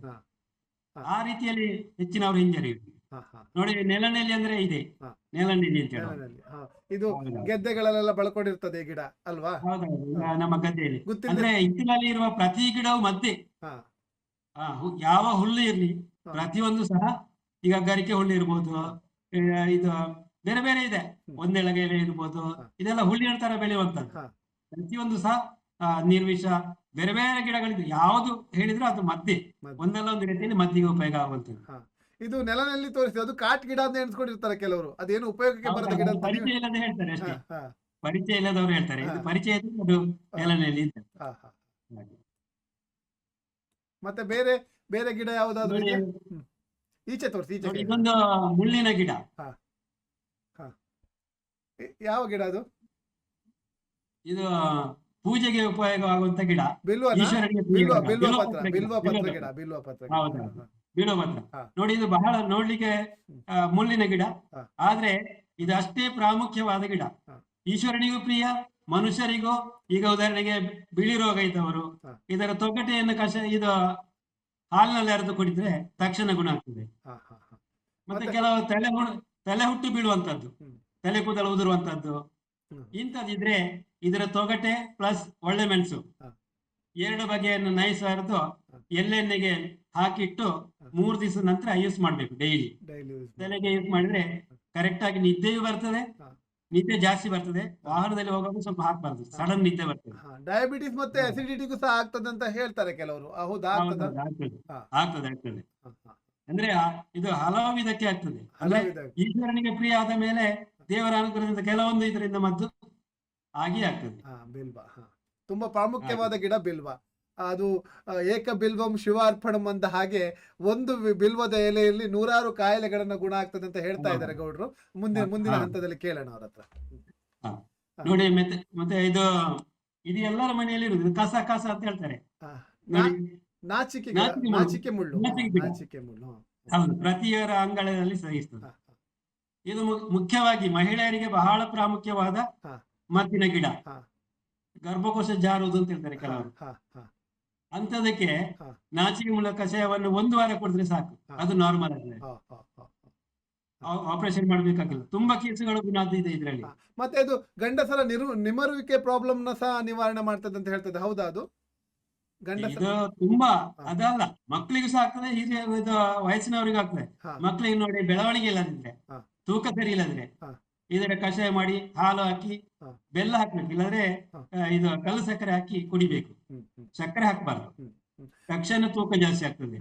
Speaker 2: ಆ ರೀತಿಯಲ್ಲಿ ಹೆಚ್ಚಿನವರು ಹಿಂಜರಿ
Speaker 1: ಹಾ, ಹಾ.
Speaker 2: ನೋಡಿ ನೆಲನೆಲ್ಲಿ ಅಂದ್ರೆ ಇದೆ. ನೆಲನೆಲ್ಲಿ ಅಂತ
Speaker 1: ಹೇಳಿ ಇದು ಗದ್ದೆಗಳಲ್ಲೆಲ್ಲ ಬಳಕೊಂಡಿರ್ತದೆ ಗಿಡ ಅಲ್ವಾ?
Speaker 2: ಹೌದೌದು. ನಮ್ಮ ಗದ್ದೆಯಲ್ಲಿ. ಅಂದ್ರೆ ಇತ್ತಿನಲ್ಲಿ ಇರುವ ಪ್ರತಿ ಗಿಡವು ಮದ್ದೆ. ಆ, ಯಾವ ಹುಲ್ಲು ಇರ್ಲಿ ಪ್ರತಿಯೊಂದು ಸಹ ಈಗ ಗರಿಕೆ ಹುಳಿ ಇರ್ಬೋದು ಇದು ಬೇರೆ ಬೇರೆ ಇದೆ
Speaker 1: ಹ್ಮ್.
Speaker 2: ಒಂದೆಳಗೆ ಎಲೆ ಇರ್ಬೋದು. ಇದೆಲ್ಲ ಹುಳಿ ತರ ಬೆಳೆಯುವಂತದ್ದು. ಪ್ರತಿಯೊಂದು ಸಹ ನಿರ್ವಿಷ ಬೇರೆ ಬೇರೆ ಗಿಡಗಳಿದೆ ಯಾವುದು ಹೇಳಿದ್ರು ಅದು ಮದ್ದೆ. ಒಂದಲ್ಲ ಒಂದು ರೀತಿಯಲ್ಲಿ ಮದ್ದಿಗೆ ಉಪಯೋಗ ಆಗುವಂತದ್ದು
Speaker 1: ಇದು ನೆಲನಲ್ಲಿ ತೋರಿಸಿ ಅದು ಕಾಟ್ ಗಿಡ ಅಂತ ಎಣಿಸ್ಕೊಂಡಿರ್ತಾರೆ ಕೆಲವರು ಅದೇನು ಉಪಯೋಗಕ್ಕೆ ಬರದ ಗಿಡ
Speaker 2: ಪರಿಚಯ ಇಲ್ಲದೆ ಹೇಳ್ತಾರೆ ಅಷ್ಟೇ ಪರಿಚಯ ಇಲ್ಲದವರು ಹೇಳ್ತಾರೆ ಇದು. ಪರಿಚಯ ಅದು ನೆಲನೆಲ್ಲಿ
Speaker 1: ಹಾ. ಮತ್ತೆ ಬೇರೆ ಬೇರೆ ಗಿಡ ಯಾವ್ದಾದ್ರು? ಈಚೆ ತೋರಿಸಿ ಈಚೆ.
Speaker 2: ಇದೊಂದು ಮುಳ್ಳಿನ ಗಿಡ.
Speaker 1: ಯಾವ ಗಿಡ ಅದು?
Speaker 2: ಇದು ಪೂಜೆಗೆ ಉಪಯೋಗವಾಗುವಂತ ಗಿಡ.
Speaker 1: ಬಿಲ್ವ
Speaker 2: ಗಿಡ.
Speaker 1: ಬಿಲ್ವ
Speaker 2: ಬಿಲ್ವ
Speaker 1: ಪತ್ರ ಬಿಲ್ವ
Speaker 2: ಗಿಡ. ಬಿಲ್ವ ನೋಡಿ ಇದು ಬಹಳ ನೋಡ್ಲಿಕ್ಕೆ ಮುಳ್ಳಿನ ಗಿಡ. ಆದ್ರೆ ಇದು ಅಷ್ಟೇ ಪ್ರಾಮುಖ್ಯವಾದ ಗಿಡ. ಈಶ್ವರನಿಗೂ ಪ್ರಿಯ ಮನುಷ್ಯರಿಗೂ ಈಗ ಉದಾಹರಣೆಗೆ ಬಿಳಿ ರೋಗ ಇದ್ದವರು ಇದರ ತೊಗಟೆಯನ್ನು ಕಷ ಇದು ಹಾಲಿನಲ್ಲಿ ಅರೆದು ಕುಡಿದ್ರೆ ತಕ್ಷಣ ಗುಣ ಆಗ್ತದೆ. ಮತ್ತೆ ಕೆಲವು ತಲೆ ತಲೆ ಹುಟ್ಟು ಬೀಳುವಂತದ್ದು ತಲೆ ಕೂದಲು ಉದುರುವಂತದ್ದು. ಇಂಥದ್ದಿದ್ರೆ ಇದರ ತೊಗಟೆ ಪ್ಲಸ್ ಒಳ್ಳೆ ಮೆಣಸು. ಎರಡು ಬಗೆಯನ್ನು ನೈಸ್ ಅರೆದು ಎಳ್ಳೆಣ್ಣೆಗೆ ಹಾಕಿಟ್ಟು ಮೂರು ದಿವಸ ನಂತರ ಯೂಸ್ ಮಾಡ್ಬೇಕು ಡೈಲಿ. ತಲೆಗೆ ಯೂಸ್ ಮಾಡಿದ್ರೆ ಕರೆಕ್ಟ್ ಆಗಿ ನಿದ್ದೆಯೂ ಬರ್ತದೆ. ನಿದ್ದೆ ಜಾಸ್ತಿ ಬರ್ತದೆ. ವಾಹನದಲ್ಲಿ ಹೋಗುವಾಗ ಸ್ವಲ್ಪ ಹಾಕ್ಬಾರ್ದು ಸಡನ್ ನಿದ್ದೆ ಬರ್ತದೆ.
Speaker 1: ಡಯಾಬಿಟಿಸ್ ಮತ್ತೆ. ಅಸಿಡಿಟಿಗೂ ಸಹ ಆಗ್ತದೆ ಅಂತ ಹೇಳ್ತಾರೆ ಕೆಲವರು. ಹೌದಾ ಆಗ್ತದ?
Speaker 2: ಆಗ್ತದೆ. ಅಂದ್ರೆ ಇದು ಹಲವು ವಿಧಕ್ಕೆ ಆಗ್ತದೆ. ಅಂದ್ರೆ ಈಶ್ವರನಿಗೆ ಪ್ರಿಯ ಆದ ಮೇಲೆ ದೇವರ ಅನುಗ್ರಹದಿಂದ ಕೆಲವೊಂದು ಇದರಿಂದ ಮದ್ದು ಆಗಿ ಆಗ್ತದೆ.
Speaker 1: ತುಂಬಾ ಪ್ರಾಮುಖ್ಯವಾದ ಗಿಡ ಬಿಲ್ವ. ಅದು ಏಕ ಬಿಲ್ವಂ ಶಿವಾರ್ಪಣಂ ಅಂದ ಹಾಗೆ ಒಂದು ಬಿಲ್ವದ ಎಲೆಯಲ್ಲಿ ನೂರಾರು ಕಾಯಿಲೆಗಳನ್ನ ಗುಣ ಆಗ್ತದೆ ಅಂತ ಹೇಳ್ತಾ. ಇದ್ದಾರೆ ಗೌಡ್ರು. ಮುಂದಿನ ಮುಂದಿನ. ಹಂತದಲ್ಲಿ ಕೇಳೋಣ ಅವ್ರ ಹತ್ರ.
Speaker 2: ನೋಡಿ ಮತ್ತೆ ಮತ್ತೆ ಇದು ಇದು ಎಲ್ಲರ ಮನೆಯಲ್ಲಿ ಇರುದು. ಕಸ ಕಸ ಅಂತ ಹೇಳ್ತಾರೆ.
Speaker 1: ನಾಚಿಕೆ
Speaker 2: ನಾಚಿಕೆ ಮುಳ್ಳು.
Speaker 1: ನಾಚಿಕೆ ಮುಳ್ಳು.
Speaker 2: ಹೌದು. ಪ್ರತಿಯೊರ ಅಂಗಳದಲ್ಲಿ ಸಹಿಸ್ತದೆ ಇದು ಮುಖ್ಯವಾಗಿ ಮಹಿಳೆಯರಿಗೆ ಬಹಳ ಪ್ರಾಮುಖ್ಯವಾದ. ಮದ್ದಿನ ಗಿಡ.
Speaker 1: ಹಾ.
Speaker 2: ಗರ್ಭಕೋಶ ಜಾರುವುದು ಅಂತ ಹೇಳ್ತಾರೆ ಕೆಲವರು.
Speaker 1: ಹಾ, ಹಾ,
Speaker 2: ಅಂತದಕ್ಕೆ. ನಾಚಿಕೆ ಮೂಲಕ ಕಷಾಯವನ್ನು ಒಂದು ವಾರ ಕುಡಿದ್ರೆ ಸಾಕು. ಅದು ನಾರ್ಮಲ್
Speaker 1: ಹಾ.
Speaker 2: ಆಪರೇಷನ್ ಮಾಡ್ಬೇಕಾಗಿಲ್ಲ. ತುಂಬಾ ಕೇಸುಗಳು ಇದೆ ಇದರಲ್ಲಿ.
Speaker 1: ಮತ್ತೆ ಅದು ಗಂಡಸರ ನಿರು ನಿಮರುವಿಕೆ ಪ್ರಾಬ್ಲಮ್ನ ಸಹ ನಿವಾರಣೆ ಮಾಡ್ತದೆ ಅಂತ ಹೇಳ್ತದೆ. ಹೌದಾ ಅದು?
Speaker 2: ಇದು ತುಂಬಾ ಅದಲ್ಲ. ಮಕ್ಕಳಿಗೂ ಸಹ ಆಗ್ತದೆ ಹಿರಿಯ ಇದು ವಯಸ್ಸಿನವರಿಗೂ ಆಗ್ತದೆ. ಮಕ್ಕಳಿಗೆ ನೋಡಿ ಬೆಳವಣಿಗೆ ಇಲ್ಲದಿದ್ರೆ. ತೂಕ ಸರಿ ಇಲ್ಲದಿದ್ರೆ.
Speaker 1: ಹಾ.
Speaker 2: ಇದರ ಕಷಾಯ ಮಾಡಿ ಹಾಲು ಹಾಕಿ ಬೆಲ್ಲ ಹಾಕ್ಬೇಕು ಇಲ್ಲದ್ರೆ ಇದು ಕಲ್ಲು ಸಕ್ಕರೆ ಹಾಕಿ ಕುಡಿಬೇಕು. ಸಕ್ಕರೆ ಹಾಕಬಾರ್ದು. ತಕ್ಷಣ ತೂಕ ಜಾಸ್ತಿ ಆಗ್ತದೆ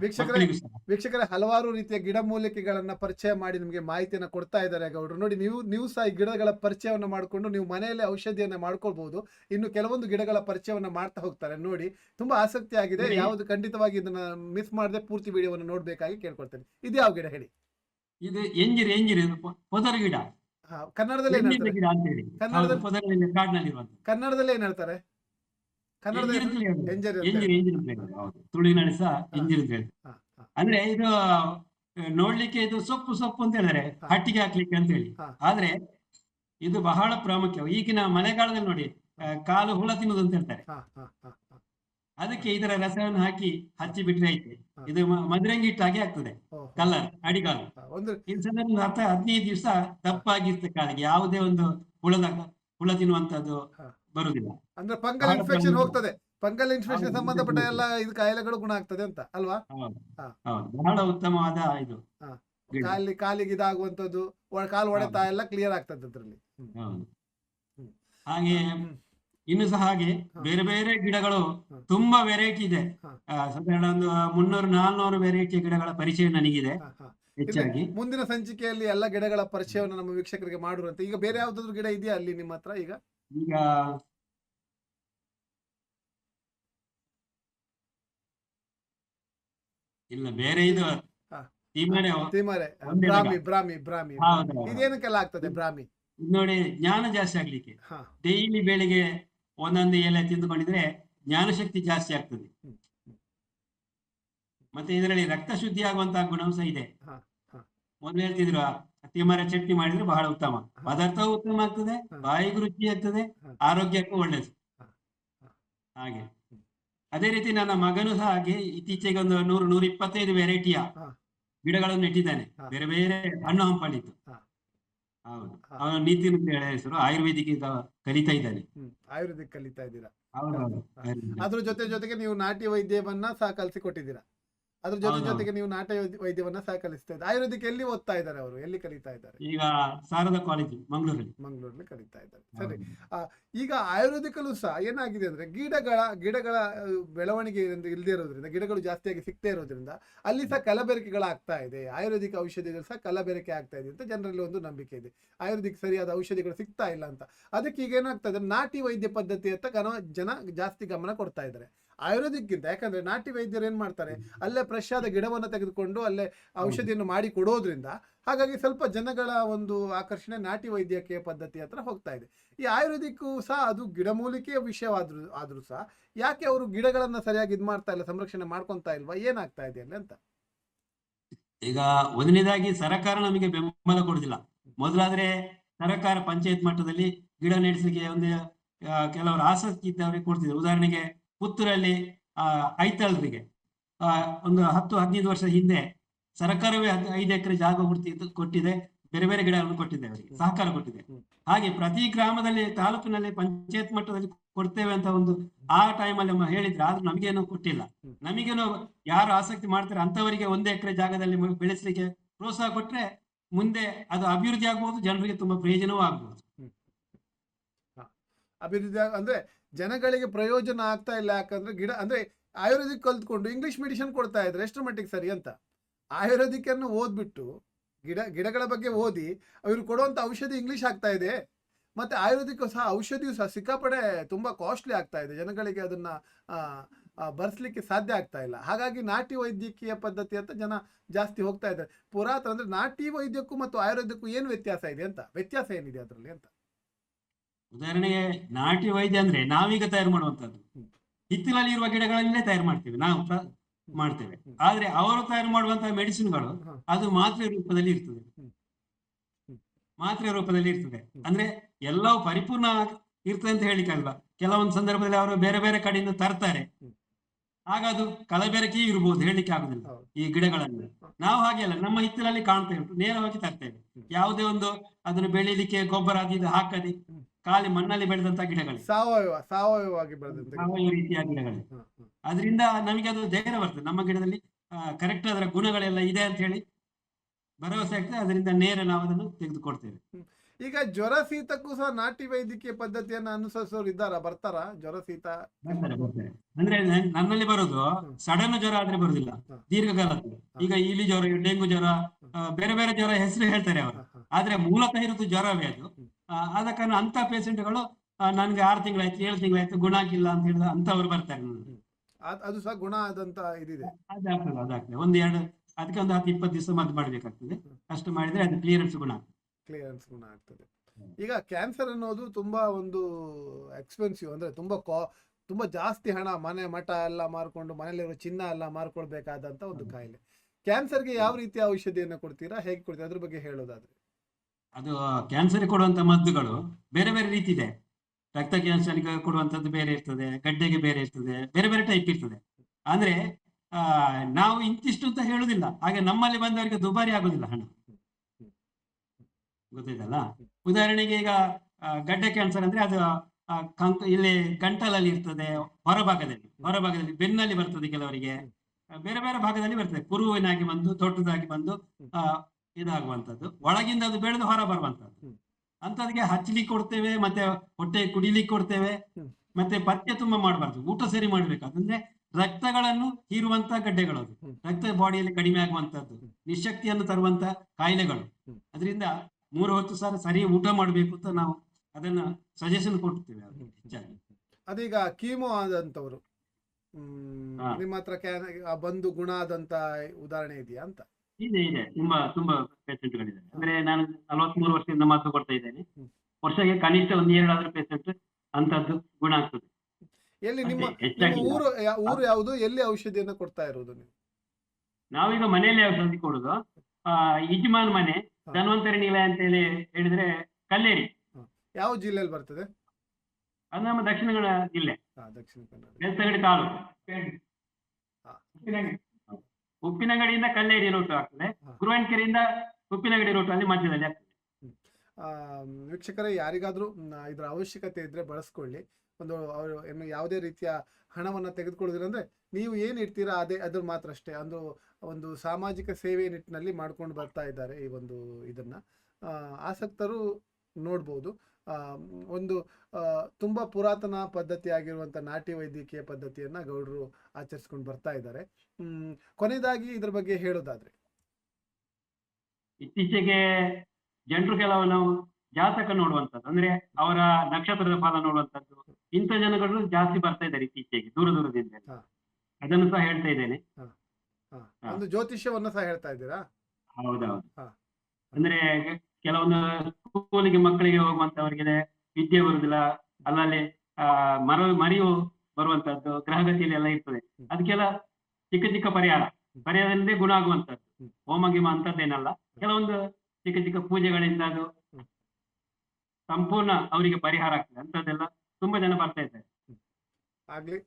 Speaker 1: ವೀಕ್ಷಕರ ಹಲವಾರು ರೀತಿಯ ಗಿಡಮೂಲಿಕೆಗಳನ್ನ ಪರಿಚಯ ಮಾಡಿ ನಿಮಗೆ ಮಾಹಿತಿಯನ್ನ ಕೊಡ್ತಾ ಇದ್ದಾರೆ ಗೌಡ್ರು. ನೋಡಿ ನೀವು ನೀವು ಸಹ ಈ ಗಿಡಗಳ ಪರಿಚಯವನ್ನ ಮಾಡಿಕೊಂಡು ನೀವು ಮನೆಯಲ್ಲೇ ಔಷಧಿಯನ್ನ ಮಾಡ್ಕೊಳ್ಬಹುದು ಇನ್ನು ಕೆಲವೊಂದು ಗಿಡಗಳ ಪರಿಚಯವನ್ನ ಮಾಡ್ತಾ ಹೋಗ್ತಾರೆ. ನೋಡಿ ತುಂಬಾ ಆಸಕ್ತಿ ಆಗಿದೆ ಯಾವ್ದು ಖಂಡಿತವಾಗಿ ಇದನ್ನ ಮಿಸ್ ಮಾಡದೆ ಪೂರ್ತಿ ವಿಡಿಯೋವನ್ನು ನೋಡ್ಬೇಕಾಗಿ ಕೇಳ್ಕೊಳ್ತೇನೆ. ಇದು ಯಾವ ಗಿಡ ಹೇಳಿ?
Speaker 2: ಇದು ಎಂಜಿರಿ ಎಂಜಿರಿ ಪೊದರ್ ಗಿಡ.
Speaker 1: ಕನ್ನಡದಲ್ಲಿ ಕನ್ನಡದಲ್ಲಿ- ಕನ್ನಡದಲ್ಲಿ ಏನ್ ಹೇಳ್ತಾರೆ? ಹಾ,
Speaker 2: ಅಂದ್ರೆ ಇದು ನೋಡ್ಲಿಕ್ಕೆ ಇದು ಸೊಪ್ಪು ಸೊಪ್ಪು ಅಂತ ಹೇಳಿದ್ರೆ. ಹಟ್ಟಿಗೆ ಹಾಕ್ಲಿಕ್ಕೆ ಅಂತ ಹೇಳಿ. ಆದ್ರೆ ಇದು ಬಹಳ ಪ್ರಾಮುಖ್ಯ. ಈಗಿನ ಮಳೆಗಾಲದಲ್ಲಿ ನೋಡಿ ಕಾಲು ಹುಳ ತಿನ್ನುದು ಅಂತ ಹೇಳ್ತಾರೆ. ಅದಕ್ಕೆ ಇದರ ರಸವನ್ನು ಹಾಕಿ ಹಚ್ಚಿ ಬಿಟ್ರೆ
Speaker 1: ಐತೆ
Speaker 2: ಇದು ಮದ್ರಂಗಿ ಹಾಗೆ ಆಗ್ತದೆ ಕಲರ್ ಅಡಿಗಾಲ
Speaker 1: ಒಂದು
Speaker 2: ಹತ್ತ ಹದಿನೈದು ದಿವಸ ತಪ್ಪಾಗಿರ್ತದೆ ಕಾಲಿಗೆ ಯಾವುದೇ ಒಂದು ಹುಳದ ಹುಳ ತಿನ್ನುವಂತದ್ದು. ಬರುದಿಲ್ಲ
Speaker 1: ಅಂದ್ರೆ ಫಂಗಲ್ ಇನ್ಫೆಕ್ಷನ್. ಹೋಗ್ತದೆ ಫಂಗಲ್ ಇನ್ಫೆಕ್ಷನ್ ಸಂಬಂಧಪಟ್ಟ. ಎಲ್ಲ ಇದು ಕಾಯಿಲೆಗಳು ಗುಣ ಆಗ್ತದೆ ಅಂತ ಅಲ್ವಾ.
Speaker 2: ಬಹಳ ಉತ್ತಮವಾದ ಇದು.
Speaker 1: ಕಾಲಿ ಕಾಲಿಗೆ ಇದಾಗುವಂತದ್ದು ಕಾಲು ಹೊಡೆತ. ಎಲ್ಲ ಕ್ಲಿಯರ್ ಆಗ್ತದೆ ಅದ್ರಲ್ಲಿ.
Speaker 2: ಹಾಗೆ. ಇನ್ನು ಸಹ ಹಾಗೆ ಬೇರೆ ಬೇರೆ ಗಿಡಗಳು ತುಂಬಾ ವೆರೈಟಿ ಇದೆ. ಸಾಧಾರಣ ಒಂದು ಮುನ್ನೂರು ನಾಲ್ನೂರು ವೆರೈಟಿ ಗಿಡಗಳ ಪರಿಚಯ ನನಗಿದೆ. ಹೆಚ್ಚಾಗಿ.
Speaker 1: ಮುಂದಿನ ಸಂಚಿಕೆಯಲ್ಲಿ ಎಲ್ಲ ಗಿಡಗಳ ಪರಿಚಯವನ್ನು ನಮ್ಮ ವೀಕ್ಷಕರಿಗೆ ಮಾಡುವಂತೆ. ಈಗ ಬೇರೆ ಯಾವ್ದಾದ್ರು ಗಿಡ ಇದೆಯಾ ಅಲ್ಲಿ ನಿಮ್ಮ ಹತ್ರ ಈಗ?
Speaker 2: ಈಗ ಇಲ್ಲ ಬೇರೆ ಇದು
Speaker 1: ಬ್ರಾಹ್ಮಿ. ಬ್ರಾಹ್ಮಿ ಬ್ರಾಹ್ಮಿ. ಇದೇನಕ್ಕೆಲ್ಲ ಆಗ್ತದೆ ಬ್ರಾಹ್ಮಿ?
Speaker 2: ನೋಡಿ ಜ್ಞಾನ ಜಾಸ್ತಿ ಆಗ್ಲಿಕ್ಕೆ. ಡೈಲಿ ಬೆಳಿಗ್ಗೆ ಒಂದೊಂದು ಎಲೆ ತಿಂದುಕೊಂಡಿದ್ರೆ ಜ್ಞಾನಶಕ್ತಿ ಜಾಸ್ತಿ ಆಗ್ತದೆ. ಮತ್ತೆ ಇದರಲ್ಲಿ ರಕ್ತ ಶುದ್ಧಿ ಆಗುವಂತಹ ಗುಣಾಂಶ ಇದೆ
Speaker 1: ಹಾ, ಹಾ.
Speaker 2: ಮೊದಲು ಹೇಳ್ತಿದ್ರು ತಿಮ್ಮರ ಚಟ್ನಿ ಮಾಡಿದ್ರೆ ಬಹಳ ಉತ್ತಮ
Speaker 1: ಪದಾರ್ಥ
Speaker 2: ಪದಾರ್ಥವೂ ಉತ್ತಮ ಆಗ್ತದೆ. ಬಾಯಿಗೂ ರುಚಿ ಆಗ್ತದೆ. ಆರೋಗ್ಯಕ್ಕೂ ಒಳ್ಳೇದು. ಹಾಗೆ ಅದೇ ರೀತಿ ನನ್ನ ಮಗನು ಸಹ ಹಾಗೆ ಇತ್ತೀಚೆಗೆ ಒಂದು ನೂರು ನೂರ ಇಪ್ಪತ್ತೈದು ವೆರೈಟಿಯ. ಗಿಡಗಳನ್ನು ಇಟ್ಟಿದ್ದಾನೆ ಬೇರೆ ಬೇರೆ ಹಣ್ಣು ಹಂಪಳಿತ್ತು
Speaker 1: ಹಾ.
Speaker 2: ಹೌದು.
Speaker 1: ನೀತಿ
Speaker 2: ಅವನು ನೀತಿನ್ ಅಂತ ಹೇಳಿ ಹೆಸರು ಆಯುರ್ವೇದಿಕ್ ಈಗ ಕಲಿತಾ ಇದ್ದಾನೆ.
Speaker 1: ಹ್ಮ್ ಆಯುರ್ವೇದಿಕ್ ಕಲಿತಾ ಇದ್ದೀರಾ. ಅದ್ರ ಜೊತೆ ಜೊತೆಗೆ ನೀವು ನಾಟಿ ವೈದ್ಯವನ್ನ ಸಹ ಕಲಿಸಿಕೊಟ್ಟಿದ್ದೀರಾ ಅದ್ರ ಜೊತೆ ಜೊತೆಗೆ ನೀವು ನಾಟ ವೈದ್ಯವನ್ನ ಸಹ ಕಲಿಸ್ತಾ ಇದ್ದಾರೆ ಆಯುರ್ವೇದಿಕ್ ಎಲ್ಲಿ ಓದ್ತಾ ಇದ್ದಾರೆ ಅವರು? ಎಲ್ಲಿ ಕಲಿತಾ ಇದ್ದಾರೆ?
Speaker 2: ಈಗ ಶಾರದಾ ಕಾಲೇಜ್ ಮಂಗಳೂರಲ್ಲಿ.
Speaker 1: ಮಂಗಳೂರಲ್ಲಿ ಕಲಿತಾ ಇದ್ದಾರೆ. ಸರಿ. ಈಗ ಆಯುರ್ವೇದಿಕಲ್ಲೂ ಸಹ ಏನಾಗಿದೆ ಅಂದ್ರೆ ಗಿಡಗಳ ಗಿಡಗಳ ಬೆಳವಣಿಗೆ ಇಲ್ದೆ- ಇಲ್ದೇ ಇರೋದ್ರಿಂದ ಗಿಡಗಳು ಜಾಸ್ತಿಯಾಗಿ ಸಿಗ್ತಾ ಇರೋದ್ರಿಂದ ಅಲ್ಲಿ ಸಹ ಕಲಬೆರಕೆಗಳಾಗ್ತಾ ಇದೆ. ಆಯುರ್ವೇದಿಕ್ ಔಷಧಿಗಳು ಸಹ ಕಲಬೆರಕೆ ಆಗ್ತಾ ಇದೆ ಅಂತ ಜನರಲ್ಲಿ ಒಂದು ನಂಬಿಕೆ ಇದೆ. ಆಯುರ್ವೇದಿಕ್ ಸರಿಯಾದ ಔಷಧಿಗಳು ಸಿಗ್ತಾ ಇಲ್ಲ ಅಂತ. ಅದಕ್ಕೆ ಈಗ ಏನಾಗ್ತಾ ಇದೆ? ನಾಟಿ ವೈದ್ಯ ಪದ್ಧತಿ ಅಂತ ಜನ ಜಾಸ್ತಿ ಗಮನ ಕೊಡ್ತಾ ಇದ್ದಾರೆ. ಆಯುರ್ವೇದಿಕ್ಕಿಂತ ಯಾಕಂದ್ರೆ ನಾಟಿ ವೈದ್ಯರು ಏನ್ ಮಾಡ್ತಾರೆ? ಅಲ್ಲೇ ಫ್ರೆಶ್ ಆದ ಗಿಡವನ್ನ ತೆಗೆದುಕೊಂಡು ಅಲ್ಲೇ ಔಷಧಿಯನ್ನು ಮಾಡಿ ಕೊಡೋದ್ರಿಂದ ಹಾಗಾಗಿ ಸ್ವಲ್ಪ ಜನಗಳ ಒಂದು ಆಕರ್ಷಣೆ ನಾಟಿ ವೈದ್ಯಕೀಯ ಪದ್ಧತಿ ಹತ್ರ ಹೋಗ್ತಾ ಇದೆ. ಈ ಆಯುರ್ವೇದಿಕ್ಕೂ ಸಹ ಅದು ಗಿಡಮೂಲಿಕೆಯ ವಿಷಯವಾದ್ರೂ ಆದ್ರೂ ಸಹ ಯಾಕೆ ಅವರು ಗಿಡಗಳನ್ನ ಸರಿಯಾಗಿ ಇದು ಮಾಡ್ತಾ ಇಲ್ಲ ಸಂರಕ್ಷಣೆ ಮಾಡ್ಕೊಂತಾ ಇಲ್ವಾ ಏನಾಗ್ತಾ ಇದೆ ಅಲ್ಲಿ ಅಂತ?
Speaker 2: ಈಗ ಒಂದನೇದಾಗಿ ಸರ್ಕಾರ ನಮಗೆ ಬೆಂಬಲ ಕೊಡುದಿಲ್ಲ. ಮೊದಲಾದ್ರೆ ಸರ್ಕಾರ ಪಂಚಾಯತ್ ಮಟ್ಟದಲ್ಲಿ ಗಿಡ ನೆಡೆಸಲಿಕ್ಕೆ ಒಂದು ಕೆಲವರು ಆಸಕ್ತಿ ಇದ್ದವರಿಗೆ ಕೊಡ್ತಿದ್ರು. ಉದಾಹರಣೆಗೆ ಪುತ್ತೂರಲ್ಲಿ ಆ ಐತಾಳರಿಗೆ ಆ ಒಂದು ಹತ್ತು ಹದಿನೈದು ವರ್ಷದ ಹಿಂದೆ ಸರ್ಕಾರವೇ ಐದು ಎಕರೆ ಜಾಗ ಕೊಟ್ಟಿದೆ ಬೇರೆ ಬೇರೆ ಗಿಡಗಳನ್ನು ಕೊಟ್ಟಿದೆ ಅವರಿಗೆ ಸಹಕಾರ ಕೊಟ್ಟಿದೆ. ಹಾಗೆ ಪ್ರತಿ ಗ್ರಾಮದಲ್ಲಿ ತಾಲೂಕಿನಲ್ಲಿ ಪಂಚಾಯತ್ ಮಟ್ಟದಲ್ಲಿ ಕೊಡ್ತೇವೆ ಅಂತ ಒಂದು ಆ ಟೈಮಲ್ಲಿ ಹೇಳಿದ್ರೆ ಆದ್ರೆ ನಮಗೇನು ಕೊಟ್ಟಿಲ್ಲ. ನಮಗೇನು ಯಾರು ಆಸಕ್ತಿ ಮಾಡ್ತಾರೆ ಅಂತವರಿಗೆ ಒಂದು ಎಕರೆ ಜಾಗದಲ್ಲಿ ಬೆಳೆಸಲಿಕ್ಕೆ ಪ್ರೋತ್ಸಾಹ ಕೊಟ್ರೆ ಮುಂದೆ ಅದು ಅಭಿವೃದ್ಧಿ ಆಗ್ಬಹುದು ಜನರಿಗೆ ತುಂಬಾ ಪ್ರಯೋಜನವೂ ಆಗ್ಬಹುದು
Speaker 1: ಅಭಿವೃದ್ಧಿ ಅಂದ್ರೆ ಜನಗಳಿಗೆ ಪ್ರಯೋಜನ ಆಗ್ತಾ ಇಲ್ಲ ಯಾಕಂದ್ರೆ ಗಿಡ, ಅಂದ್ರೆ ಆಯುರ್ವೇದಿಕ್ ಕಲ್ತ್ಕೊಂಡು ಇಂಗ್ಲಿಷ್ ಮೆಡಿಸಿನ್ ಕೊಡ್ತಾ ಇದ್ರೆ ಎಷ್ಟರ ಮಟ್ಟಿಗೆ ಸರಿ ಅಂತ. ಆಯುರ್ವೇದಿಕ್ ಅನ್ನು ಓದ್ಬಿಟ್ಟು, ಗಿಡ, ಗಿಡಗಳ ಬಗ್ಗೆ ಓದಿ ಅವ್ರು ಕೊಡುವಂತ ಔಷಧಿ ಇಂಗ್ಲಿಷ್ ಆಗ್ತಾ ಇದೆ. ಮತ್ತೆ ಆಯುರ್ವೇದಿಕ್ ಸಹ ಔಷಧಿಯು ಸಹ ಸಿಕ್ಕಾಪಡೆ ತುಂಬಾ ಕಾಸ್ಟ್ಲಿ ಆಗ್ತಾ ಇದೆ. ಜನಗಳಿಗೆ ಅದನ್ನ ಬರ್ಸ್ಲಿಕ್ಕೆ ಸಾಧ್ಯ ಆಗ್ತಾ ಇಲ್ಲ. ಹಾಗಾಗಿ ನಾಟಿ ವೈದ್ಯಕೀಯ ಪದ್ಧತಿ ಅಂತ ಜನ ಜಾಸ್ತಿ ಹೋಗ್ತಾ ಇದ್ದಾರೆ. ಪುರಾತನ ಅಂದ್ರೆ ನಾಟಿ ವೈದ್ಯಕ್ಕೂ ಮತ್ತು ಆಯುರ್ವೇದಕ್ಕೂ ಏನು ವ್ಯತ್ಯಾಸ ಇದೆ ಅಂತ? ವ್ಯತ್ಯಾಸ ಏನಿದೆ ಅದರಲ್ಲಿ ಅಂತ?
Speaker 2: ಉದಾಹರಣೆಗೆ ನಾಟಿ ವೈದ್ಯ ಅಂದ್ರೆ ನಾವೀಗ ತಯಾರು ಮಾಡುವಂತದ್ದು ಹಿತ್ತಲಲ್ಲಿ ಇರುವ ಗಿಡಗಳನ್ನೇ ತಯಾರು ಮಾಡ್ತೇವೆ ನಾವು ಮಾಡ್ತೇವೆ. ಆದ್ರೆ ಅವರು ತಯಾರು ಮಾಡುವಂತಹ ಮೆಡಿಸಿನ್ಗಳು. ಅದು ಮಾತ್ರೆ ರೂಪದಲ್ಲಿ ಇರ್ತದೆ. ಮಾತ್ರೆ ರೂಪದಲ್ಲಿ ಇರ್ತದೆ. ಅಂದ್ರೆ ಎಲ್ಲವೂ ಪರಿಪೂರ್ಣ ಇರ್ತದೆ ಅಂತ ಹೇಳಿಕಲ್ವಾ ಕೆಲವೊಂದು ಸಂದರ್ಭದಲ್ಲಿ ಅವರು ಬೇರೆ ಬೇರೆ ಕಡೆಯಿಂದ ತರ್ತಾರೆ. ಆಗ ಅದು ಕಲಬೆರಕೆ ಇರ್ಬೋದು ಹೇಳಲಿಕ್ಕೆ ಆಗುದಿಲ್ಲ ಈ ಗಿಡಗಳನ್ನು. ನಾವು ಹಾಗೆ ಅಲ್ಲ ನಮ್ಮ ಹಿತ್ತಲಲ್ಲಿ ಕಾಣ್ತೇವೆ ನೇರವಾಗಿ ತರ್ತೇವೆ. ಯಾವುದೇ ಒಂದು ಅದನ್ನು ಬೆಳೀಲಿಕ್ಕೆ ಗೊಬ್ಬರ ಅದು ಇದು ಹಾಕದೆ. ಖಾಲಿ ಮಣ್ಣಲ್ಲಿ ಬೆಳೆದಂತ ಗಿಡಗಳು.
Speaker 1: ಸಾವಯವ ಸಾವಯವವಾಗಿ ಬೆಳೆದಂತ.
Speaker 2: ಸಾವಯವ ರೀತಿಯ ಗಿಡಗಳು. ಅದರಿಂದ ನಮಗೆ ಅದು ಧೈರ್ಯ ಬರ್ತದೆ. ನಮ್ಮ ಗಿಡದಲ್ಲಿ ಕರೆಕ್ಟ್ ಅದರ ಗುಣಗಳೆಲ್ಲ ಇದೆ ಅಂತ ಹೇಳಿ ಭರವಸೆ ಆಗ್ತದೆ. ಅದರಿಂದ ನೇರ ನಾವು ಅದನ್ನು ತೆಗೆದುಕೊಡ್ತೇವೆ
Speaker 1: ಈಗ ಜ್ವರ ಶೀತಕ್ಕೂ ಸಹ ನಾಟಿ ವೈದ್ಯಕೀಯ ಪದ್ಧತಿಯನ್ನು ಅನುಸರಿಸೋರು ಇದ್ದಾರಾ? ಬರ್ತಾರ ಜ್ವರ ಶೀತ?
Speaker 2: ಅಂದ್ರೆ ನನ್- ನನ್ನಲ್ಲಿ ಬರೋದು ಸಡನ್ ಜ್ವರ ಆದ್ರೆ ಬರುದಿಲ್ಲ. ದೀರ್ಘಕಾಲ ಈಗ ಇಲಿ ಜ್ವರ ಡೆಂಗು ಜ್ವರ ಬೇರೆ ಬೇರೆ ಜ್ವರ ಹೆಸರು ಹೇಳ್ತಾರೆ ಅವರು. ಆದ್ರೆ ಮೂಲತಃ ಇರೋದು ಜ್ವರವೇ ಅದು. ಆದ ಕಾರಣ ಅಂತ ಪೇಷಂಟ್ಗಳು ನನ್ಗೆ ಆರು ತಿಂಗಳಾಯ್ತು ಏಳು ತಿಂಗಳಾಯ್ತು ಗುಣ ಆಗಿಲ್ಲ ಅಂತ ಹೇಳಿದ ಅಂತವ್ರು ಬರ್ತಾರೆ.
Speaker 1: ಅದು ಸಹ ಗುಣ ಆದಂತ ಇದಿದೆ.
Speaker 2: ಅದಾಗ್ತದೆ ಅದಾಗ್ತದೆ. ಒಂದು ಎರಡು ಅದಕ್ಕೆ ಒಂದು ಹತ್ತು ಇಪ್ಪತ್ತು ದಿವಸ ಮದ್ದು ಮಾಡ್ಬೇಕಾಗ್ತದೆ. ಅಷ್ಟು ಮಾಡಿದ್ರೆ ಅದು ಕ್ಲಿಯರೆನ್ಸ್ ಗುಣ.
Speaker 1: ಕ್ಲಿಯರೆನ್ಸ್ ಗುಣ ಆಗ್ತದೆ. ಈಗ ಕ್ಯಾನ್ಸರ್ ಅನ್ನೋದು ತುಂಬಾ ಒಂದು ಎಕ್ಸ್ಪೆನ್ಸಿವ್ ಅಂದ್ರೆ ತುಂಬಾ ಕಾ ತುಂಬಾ ಜಾಸ್ತಿ ಹಣ ಮನೆ ಮಠ ಎಲ್ಲ ಮಾರ್ಕೊಂಡು ಮನೇಲಿರೋ ಚಿನ್ನ ಎಲ್ಲ ಮಾರ್ಕೊಳ್ಬೇಕಾದಂತ ಒಂದು ಕಾಯಿಲೆ. ಕ್ಯಾನ್ಸರ್ಗೆ ಯಾವ ರೀತಿಯ ಔಷಧಿಯನ್ನು ಕೊಡ್ತೀರಾ? ಹೇಗೆ ಕೊಡ್ತೀರಾ? ಅದ್ರ ಬಗ್ಗೆ ಹೇಳೋದಾದ್ರೆ.
Speaker 2: ಅದು ಕ್ಯಾನ್ಸರ್ ಕೊಡುವಂತ ಮದ್ದುಗಳು, ಬೇರೆ ಬೇರೆ ರೀತಿ ಇದೆ. ರಕ್ತ ಕ್ಯಾನ್ಸರ್ಗೆ ಕೊಡುವಂತದ್ದು ಬೇರೆ ಇರ್ತದೆ, ಗಡ್ಡೆಗೆ ಬೇರೆ ಇರ್ತದೆ, ಬೇರೆ ಬೇರೆ ಟೈಪ್ ಇರ್ತದೆ. ಅಂದ್ರೆ, ಆ, ನಾವು ಇಂತಿಷ್ಟು ಅಂತ ಹೇಳುದಿಲ್ಲ. ಹಾಗೆ ನಮ್ಮಲ್ಲಿ ಬಂದವರಿಗೆ ದುಬಾರಿ ಆಗುದಿಲ್ಲ ಹಣ. ಗೊತ್ತಿದಲ್ಲ ಉದಾಹರಣೆಗೆ ಈಗ ಗಡ್ಡೆ ಕ್ಯಾನ್ಸರ್ ಅಂದ್ರೆ ಅದು ಕಂಕ, ಇಲ್ಲಿ ಗಂಟಲಲ್ಲಿ ಇರ್ತದೆ, ಹೊರಭಾಗದಲ್ಲಿ. ಹೊರಭಾಗದಲ್ಲಿ ಬೆನ್ನಲ್ಲಿ ಬರ್ತದೆ ಕೆಲವರಿಗೆ. ಬೇರೆ ಬೇರೆ ಭಾಗದಲ್ಲಿ ಬರ್ತದೆ. ಕುರುವಿನಾಗಿ ಬಂದು ದೊಡ್ಡದಾಗಿ ಬಂದು ಆ ಇದಾಗುವಂತದ್ದು ಒಳಗಿಂದ ಅದು ಬೆಳೆದು ಹೊರ ಬರುವಂತದ್ದು
Speaker 1: ಅಂತದ್ಗೆ
Speaker 2: ಅಂತದಕ್ಕೆ ಹಚ್ಚಲಿಕ್ಕೆ ಕೊಡ್ತೇವೆ ಮತ್ತೆ ಹೊಟ್ಟೆ ಕುಡಿಲಿಕ್ಕೆ ಕೊಡ್ತೇವೆ ಮತ್ತೆ ಪಥ್ಯ ತುಂಬಾ ಮಾಡಬಾರ್ದು. ಊಟ ಸರಿ ಮಾಡ್ಬೇಕು. ಅದಂದ್ರೆ ರಕ್ತಗಳನ್ನು ಹೀರುವಂತ ಗಡ್ಡೆಗಳು ಅದು. ರಕ್ತ ಬಾಡಿಯಲ್ಲಿ ಕಡಿಮೆ ಆಗುವಂತದ್ದು ನಿಶಕ್ತಿಯನ್ನು ತರುವಂತ ಕಾಯಿಲೆಗಳು. ಅದರಿಂದ ಮೂರು ಹೊತ್ತು ಸಹ ಸರಿ ಊಟ ಮಾಡಬೇಕು ಅಂತ ನಾವು ಅದನ್ನ ಸಜೆಷನ್ ಕೊಡ್ತೇವೆ ಹೆಚ್ಚಾಗಿ.
Speaker 1: ಅದೀಗ ಕೀಮೋ ಆದಂತವರು. ನಿಮ್ಮ ಹತ್ರ ಬಂದು ಗುಣ ಆದಂತ ಉದಾಹರಣೆ ಇದೆಯಾ ಅಂತ?
Speaker 2: ಇದೆ ಇದೆ. ತುಂಬಾ ತುಂಬಾ ಪೇಷಂಟ್ಗಳಿದೆ ಅಂದ್ರೆ ನಾನು ನಲವತ್ಮೂರು ವರ್ಷದಿಂದ ಮಾತು ಕೊಡ್ತಾ ಇದ್ದೇನೆ. ವರ್ಷಕ್ಕೆ ಕನಿಷ್ಠ ಒಂದು ಎರಡಾದ್ರೂ ಪೇಷಂಟ್ ಅಂತದ್ದು ಗುಣ ಆಗ್ತದೆ.
Speaker 1: ಎಲ್ಲಿ ನಿಮ್ಮ ಊರು ಯಾ- ಊರು ಯಾವುದು? ಎಲ್ಲಿ ಔಷಧಿಯನ್ನು ಕೊಡ್ತಾ ಇರೋದು ನೀವು?
Speaker 2: ನಾವೀಗ ಮನೆಯಲ್ಲಿ ಔಷಧಿ ಕೊಡುದು. ಆ ಯಜಮಾನ್ ಮನೆ. ಧನ್ವಂತರಿ ನಿಲಯ ಅಂತ ಹೇಳಿ ಹೇಳಿದ್ರೆ ಕಲ್ಲೇರಿ.
Speaker 1: ಯಾವ ಜಿಲ್ಲೆಯಲ್ಲಿ ಬರ್ತದೆ?
Speaker 2: ಅದು ನಮ್ಮ ದಕ್ಷಿಣ ಕನ್ನಡ ಜಿಲ್ಲೆ.
Speaker 1: ಹಾ ದಕ್ಷಿಣ ಕನ್ನಡ.
Speaker 2: ಬೆಳ್ತಂಗಡಿ ತಾಲೂಕು.
Speaker 1: ಹಾ.
Speaker 2: ಉಪ್ಪಿನಂಗಡಿ ಉಪ್ಪಿನಂಗಡಿಯಿಂದ ಕಲ್ಲೇರಿ ರೂಟ್ ಆಗ್ತದೆ.
Speaker 1: ಹಾ.
Speaker 2: ಉಪ್ಪಿನಗಡಿ ರೂಟ್ ಅಲ್ಲಿ ಮಧ್ಯದಲ್ಲಿ ಆಗ್ತದೆ.
Speaker 1: ವೀಕ್ಷಕರೇ ಯಾರಿಗಾದ್ರೂ ಇದರ ಅವಶ್ಯಕತೆ ಇದ್ರೆ ಬಳಸ್ಕೊಳ್ಳಿ. ಒಂದು ಅವರು ಏನು ಯಾವುದೇ ರೀತಿಯ ಹಣವನ್ನ ತೆಗೆದುಕೊಳ್ಳೋದಿಲ್ಲ ಅಂದ್ರೆ ನೀವು ಏನ್ ಇಡ್ತೀರಾ ಅದೇ ಅದ್ರ ಮಾತ್ರ ಅಷ್ಟೇ. ಅಂದ್ರೆ ಒಂದು ಸಾಮಾಜಿಕ ಸೇವೆ ನಿಟ್ಟಿನಲ್ಲಿ ಮಾಡ್ಕೊಂಡು ಬರ್ತಾ ಇದ್ದಾರೆ ಈ ಒಂದು ಇದನ್ನ. ಆಸಕ್ತರು ನೋಡ್ಬೋದು. ಒಂದು ತುಂಬ ಪುರಾತನ ಪದ್ಧತಿ ಆಗಿರುವಂತ ನಾಟಿ ವೈದ್ಯಕೀಯ ಪದ್ಧತಿಯನ್ನ ಗೌಡರು ಆಚರಿಸ್ಕೊಂಡು ಬರ್ತಾ ಇದ್ದಾರೆ. ಹ್ಮ್ ಕೊನೆಯದಾಗಿ ಇದ್ರ ಬಗ್ಗೆ ಹೇಳೋದಾದ್ರೆ.
Speaker 2: ಇತ್ತೀಚೆಗೆ ಜನರು ಕೆಲವು ನಾವು ಜಾತಕ ನೋಡುವಂಥದ್ದು ಅಂದ್ರೆ ಅವರ ನಕ್ಷತ್ರದ ಫಲ ನೋಡುವಂಥದ್ದು ಇಂಥ ಜನಗಳು ಜಾಸ್ತಿ ಬರ್ತಾ ಇದ್ದಾರೆ ಇತ್ತೀಚೆಗೆ ದೂರ ದೂರದಿಂದ. ಅದನ್ನು ಸಹ ಹೇಳ್ತಾ ಇದ್ದೇನೆ.
Speaker 1: ಒಂದು ಜ್ಯೋತಿಷ್ಯವನ್ನ ಸಹ ಹೇಳ್ತಾ ಇದ್ದೀರಾ?
Speaker 2: ಹೌದೌದು. ಅಂದ್ರೆ ಕೆಲವೊಂದು ಸ್ಕೂಲಿಗೆ ಮಕ್ಕಳಿಗೆ ಹೋಗುವಂತವರಿಗೆ ವಿದ್ಯೆ ಬರುದಿಲ್ಲ ಅಲ್ಲಲ್ಲಿ ಆ ಮರ ಮರಿವು ಬರುವಂತದ್ದು ಗ್ರಹಗತಿಯಲ್ಲಿ ಎಲ್ಲ ಇರ್ತದೆ. ಅದಕ್ಕೆಲ್ಲ ಚಿಕ್ಕ ಚಿಕ್ಕ ಪರಿಹಾರ. ಪರಿಹಾರದಿಂದ ಗುಣ ಆಗುವಂತದ್ದು
Speaker 1: ಹ್ಮ್.
Speaker 2: ಗಿಮ ಅಂತದ್ದೇನಲ್ಲ ಕೆಲವೊಂದು ಚಿಕ್ಕ ಚಿಕ್ಕ ಪೂಜೆಗಳಿಂದ ಅದು ಸಂಪೂರ್ಣ ಅವರಿಗೆ ಪರಿಹಾರ ಆಗ್ತದೆ. ಅಂತದೆಲ್ಲ ತುಂಬಾ ಜನ ಬರ್ತಾ ಇದ್ದಾರೆ.
Speaker 1: ಆಗ್ಲಿ.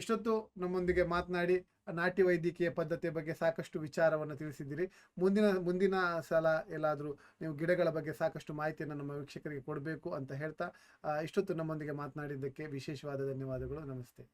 Speaker 1: ಇಷ್ಟೊತ್ತು ನಮ್ಮೊಂದಿಗೆ ಮಾತನಾಡಿ ನಾಟಿ ವೈದ್ಯಕೀಯ ಪದ್ಧತಿಯ ಬಗ್ಗೆ ಸಾಕಷ್ಟು ವಿಚಾರವನ್ನು ತಿಳಿಸಿದ್ದೀರಿ. ಮುಂದಿನ ಮುಂದಿನ ಸಲ ಎಲ್ಲಾದರೂ ನೀವು ಗಿಡಗಳ ಬಗ್ಗೆ ಸಾಕಷ್ಟು ಮಾಹಿತಿಯನ್ನು ನಮ್ಮ ವೀಕ್ಷಕರಿಗೆ ಕೊಡಬೇಕು ಅಂತ ಹೇಳ್ತಾ ಇಷ್ಟೊತ್ತು ನಮ್ಮೊಂದಿಗೆ ಮಾತನಾಡಿದ್ದಕ್ಕೆ ವಿಶೇಷವಾದ ಧನ್ಯವಾದಗಳು. ನಮಸ್ತೆ.